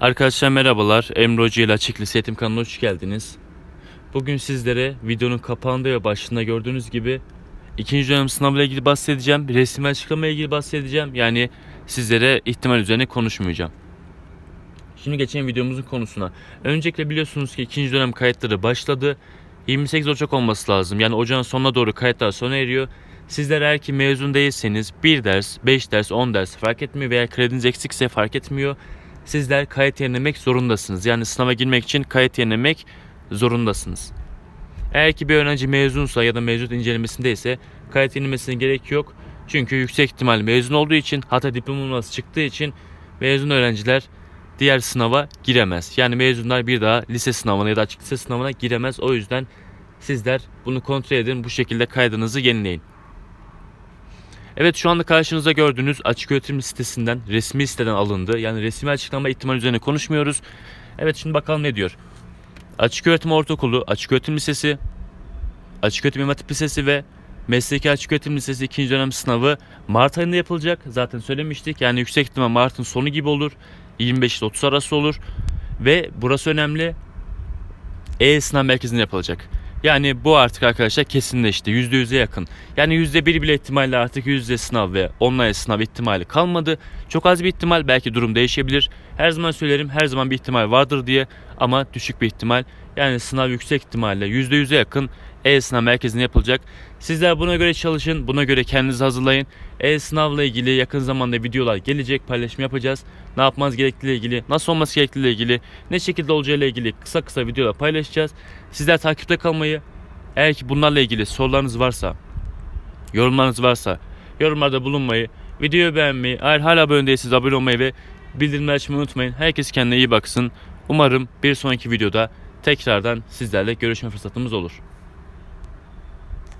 Arkadaşlar merhabalar. Emre Hoca ile Açık Lise Eğitim kanalına hoş geldiniz. Bugün sizlere videonun kapağında ve başında gördüğünüz gibi ikinci dönem sınavıyla ilgili bahsedeceğim. Resmi açıklamaya ilgili bahsedeceğim. Yani sizlere ihtimal üzerine konuşmayacağım. Şimdi geçen videomuzun konusuna. Öncelikle biliyorsunuz ki ikinci dönem kayıtları başladı. 28 Ocak olması lazım. Yani ocağın sonuna doğru kayıtlar sona eriyor. Sizler eğer ki mezun değilseniz bir ders, 5 ders, 10 ders fark etmiyor veya krediniz eksikse fark etmiyor. Sizler kayıt yenilemek zorundasınız. Yani sınava girmek için kayıt yenilemek zorundasınız. Eğer ki bir öğrenci mezunsa ya da mevcut incelemesindeyse kayıt yenilemesine gerek yok. Çünkü yüksek ihtimal mezun olduğu için hatta diploması çıktığı için mezun öğrenciler diğer sınava giremez. Yani mezunlar bir daha lise sınavına ya da açık lise sınavına giremez. O yüzden sizler bunu kontrol edin. Bu şekilde kaydınızı yenileyin. Evet şu anda karşınızda gördüğünüz açık öğretim sitesinden, resmi siteden alındı. Yani resmi açıklama ihtimal üzerine konuşmuyoruz. Evet şimdi bakalım ne diyor. Açık öğretim ortaokulu, açık öğretim lisesi, açık öğretim İmam Hatip lisesi ve mesleki açık öğretim lisesi ikinci dönem sınavı Mart ayında yapılacak. Zaten söylemiştik. Yani yüksek ihtimal Mart'ın sonu gibi olur. 25 ile 30 arası olur. Ve burası önemli. E-sınav merkezinde yapılacak. Yani bu artık arkadaşlar kesinleşti. %100'e yakın. Yani %1 bile ihtimalle artık yüzde sınav ve online sınav ihtimali kalmadı. Çok az bir ihtimal belki durum değişebilir. Her zaman söylerim her zaman bir ihtimal vardır diye ama düşük bir ihtimal. Yani sınav yüksek ihtimalle %100'e yakın e-sınav merkezinde yapılacak. Sizler buna göre çalışın, buna göre kendinizi hazırlayın. E-sınavla ilgili yakın zamanda videolar gelecek, paylaşım yapacağız. Ne yapmanız gerektiğiyle ilgili, nasıl olması gerektiğiyle ilgili, ne şekilde olacağıyla ilgili kısa kısa videolar paylaşacağız. Sizler takipte kalmayı, eğer ki bunlarla ilgili sorularınız varsa, yorumlarınız varsa yorumlarda bulunmayı, videoyu beğenmeyi, eğer hala abone değilseniz abone olmayı ve bildirimleri açmayı unutmayın. Herkes kendine iyi baksın. Umarım bir sonraki videoda tekrardan sizlerle görüşme fırsatımız olur.